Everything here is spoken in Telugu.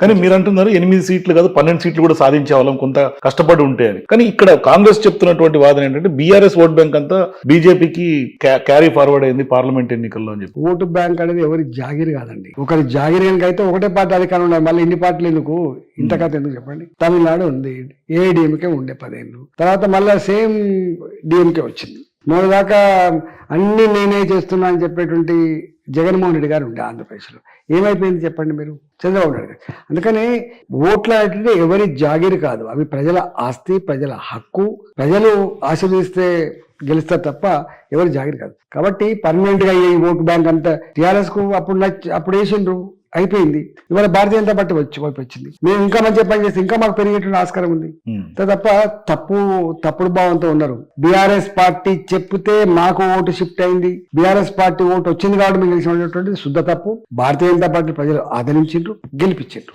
కానీ మీరు అంటున్నారు ఎనిమిది సీట్లు కాదు పన్నెండు సీట్లు కూడా సాధించే వాళ్ళం కొంత కష్టపడి ఉంటే అని. కానీ ఇక్కడ కాంగ్రెస్ చెప్తున్నటువంటి వాదన ఏంటంటే బీఆర్ఎస్ ఓట్ బ్యాంక్ అంతా బీజేపీకి క్యారీ ఫార్వర్డ్ అయింది పార్లమెంట్ ఎన్నికల్లో అని చెప్పి. ఓటు బ్యాంక్ అనేది ఎవరి జాగిరి కాదండి. ఒకరి జాగిరి అయితే ఒకటే పార్టీ అధికారం ఉండాలి. మళ్ళీ ఇన్ని పార్టీలు ఎందుకు? ఇంత కథ ఎందుకు చెప్పండి? తమిళనాడు ఉంది. ఏఐడిఎంకే ఉండే పదేళ్ళు. తర్వాత మళ్ళీ సేమ్ డిఎంకే వచ్చింది. మూడు దాకా అన్ని నేనే చేస్తున్నా అని చెప్పేటువంటి జగన్మోహన్ రెడ్డి గారు ఉండే ఆంధ్రప్రదేశ్లో. ఏమైపోయింది చెప్పండి మీరు? చంద్రబాబు నాయుడు గారు. అందుకని ఓట్లు అంటే ఎవరి జాగిరి కాదు. అవి ప్రజల ఆస్తి ప్రజల హక్కు. ప్రజలు ఆశీర్వదిస్తే గెలుస్తారు తప్ప ఎవరి జాగిరి కాదు. కాబట్టి పర్మనెంట్గా ఈ ఓటు బ్యాంక్ అంతా టీఆర్ఎస్కు అప్పుడు అప్పుడు వేసిండ్రు. అయిపోయింది. ఇవాళ భారతీయ జనతా పార్టీ వచ్చి వైపు వచ్చింది. మేము ఇంకా మంచిగా పని చేస్తే ఇంకా మాకు పెరిగేటువంటి ఆస్కారం ఉంది. తప్ప తప్పు తప్పుడు భావంతో ఉన్నారు బీఆర్ఎస్ పార్టీ చెప్తే మాకు ఓటు షిఫ్ట్ అయింది. బీఆర్ఎస్ పార్టీ ఓటు వచ్చింది కాబట్టి మేము గెలిచినటువంటి శుద్ధ తప్పు. భారతీయ జనతా పార్టీ ప్రజలు ఆదరించిండ్రు గెలిపించిండ్రు.